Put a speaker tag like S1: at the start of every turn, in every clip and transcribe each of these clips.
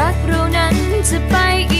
S1: รักเรานั้นจะไปอีก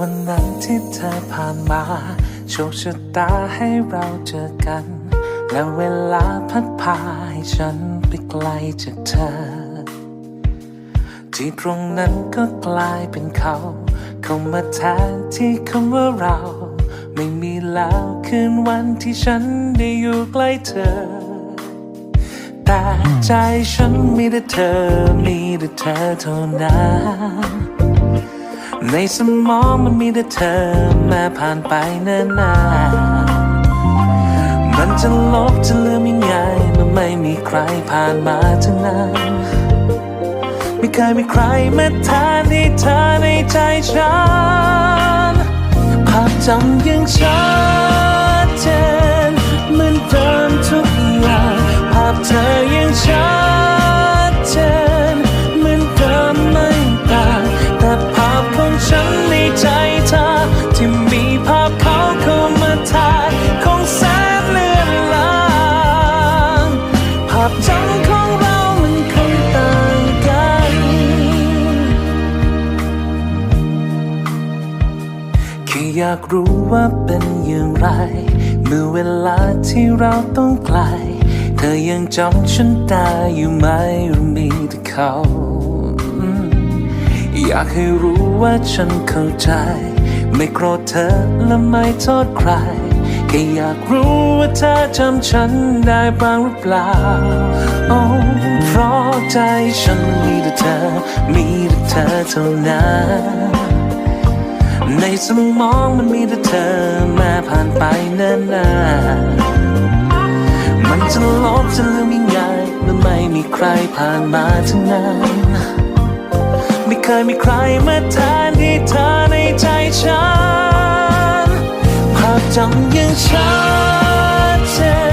S1: วันนั้นที่เธ
S2: อผ่านมา โชคชะตาให้เราเจอกัน และเวลาพัดพาให้ฉันไปไกลจากเธอ ที่ตรงนั้นก็กลายเป็นเขา เข้ามาแทนที่คำว่าเรา ไม่มีแล้วคืนวันที่ฉันได้อยู่ใกล้เธอ แต่ใจฉันมีแต่เธอ มีแต่เธอเท่านั้น ในสมองมันมีแต่เธอแม้ผ่านไปเนิ่นนานมันจะลบจะลืมยังไงมันไม่มีใครผ่านมาทั้งนั้น ไม่เคยมีใครมาแทนที่เธอในใจฉันภาพจำยังชัดเจนเหมือนเดิมทุกอย่างภาพเธอยังชัดากรู้ว่าเป็นอย่างไร เมื่อเวลาที่เราต้องไกล เธอยังจำฉันได้อยู่ไหมหรือมีแต่เขา อยากให้รู้ว่าฉันเข้าใจ ไม่โกรธเธอและไม่โทษใครแค่อยากรู้ว่าเธอจำฉันได้บ้างหรือเปล่า โอ้เพราะใจฉันมีแต่เธอ มีแต่เธอเท่านั้น ในสมองมันมีแต่เธอม้ผ่านไปนิ่นนานมันจะลบจะลืมยังไงมันไม่มีใครผ่านมาทั้งนั้นไม่เคยมีใครมาแทนที่เธอในใจฉันภาพจำยังชัดเจน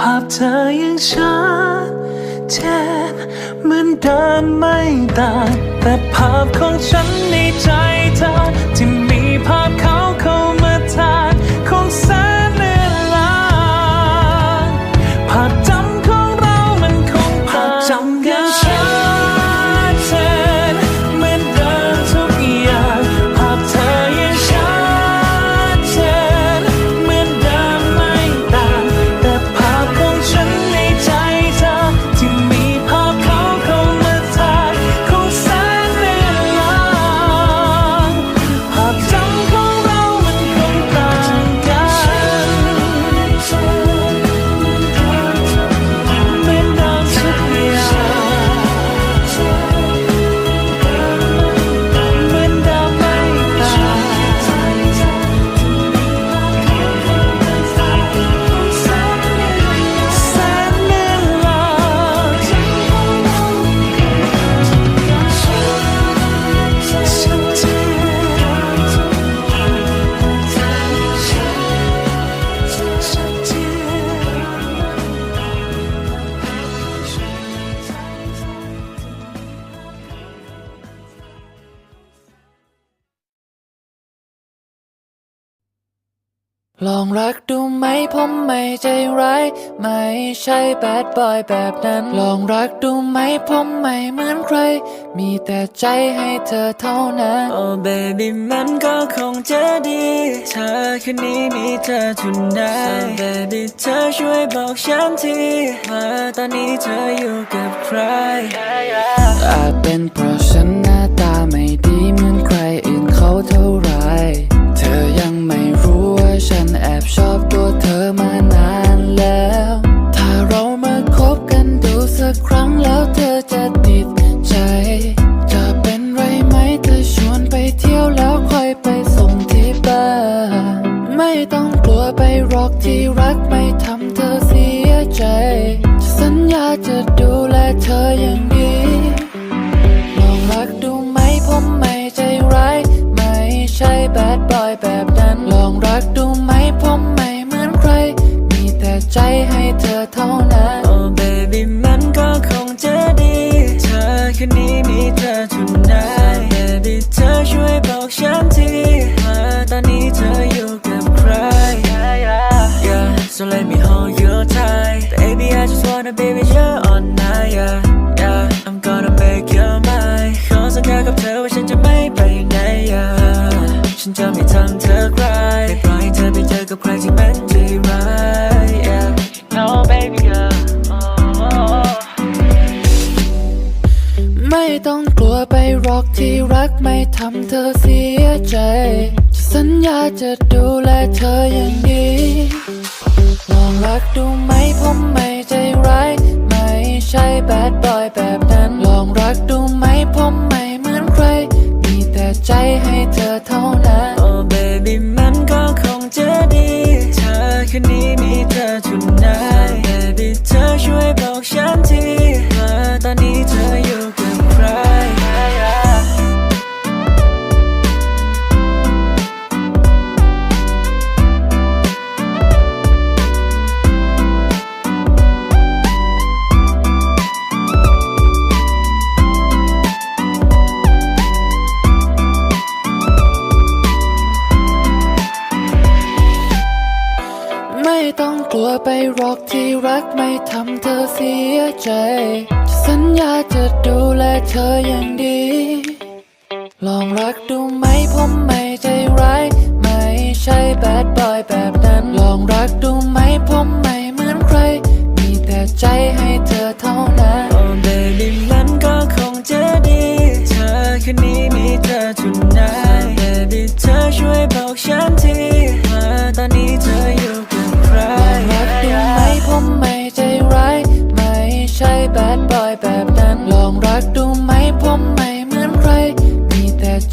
S2: ภาพเธอยังชัดเจนเหมือนเดินไม่ต่างแต่ภาพของฉันในใจเธอที่ ลองรักดูไหม
S3: ผมไม่ใจร้าย ไม่ใช่แบดบอยแบบนั้น ลองรักดูไหมผมไม่เหมือนใคร มีแต่ใจให้เธอเท่านั้น
S4: โอ้เบบี้มันก็คงจะดีถ้าคืนนี้มีเธอทุนได้เบบี้เธอช่วยบอกฉันทีว่าตอนนี้เธออยู่กับใคร
S3: อาจเป็นเพราะฉัน ออย่างดีลองรักดูไหมผมไม่ใจร้าย ไม่ใช่แบดบอยแบบนั้น ลองรักดูไหมผมไม่เหมือนใคร มีแต่ใจให้เธอเท่านั้น
S4: โอ้เบบี้มันก็คงจะดีถ้าคืนนี้มีเธอทุนได้เบบี้เธอช่วยบอกฉันทีว่าตอนนี้เธออยู่กับใคร Yeah, so let me hold your tight Baby, I just wanna be with you all night yeah, จะไม่ทำเธอใครไม่ปล่อยให้เธอไปเจอกับใครที่มันดีร้าย Yeah, no baby girl oh.
S3: ไม่ต้องกลัวไปหรอกที่รักไม่ทำเธอเสียใจจะสัญญาจะดูแลเธออย่างดีลองรักดูไหมผมไม่ใจร้าย ไม่ใช่แบดบอยแบบนั้น ลองรักดูไหมผมไม่เหมือนใคร มีแต่ใจให้เธอเท่านั้น
S4: โอ้ มันก็คงจะดี เธอคืนนี้มีเธอทุนได้ baby เธอช่วย
S3: ไปหรอกที่รักไม่ทำเธอเสียใจ จะสัญญาจะดูแลเธออย่างดี ลองรักดูไหมผมไม่ใจร้าย ไม่ใช่แบดบอยแบบนั้น ลองรักดูไหมผมไม่เหมือนใคร มีแต่ใจให้เธอเท่านั้น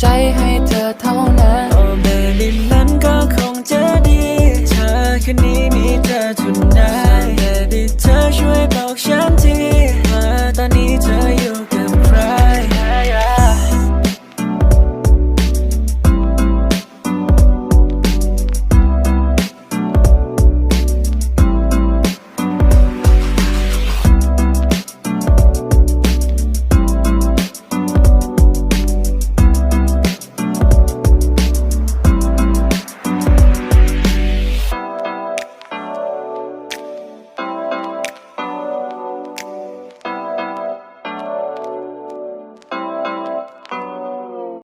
S4: ใจ
S3: ให้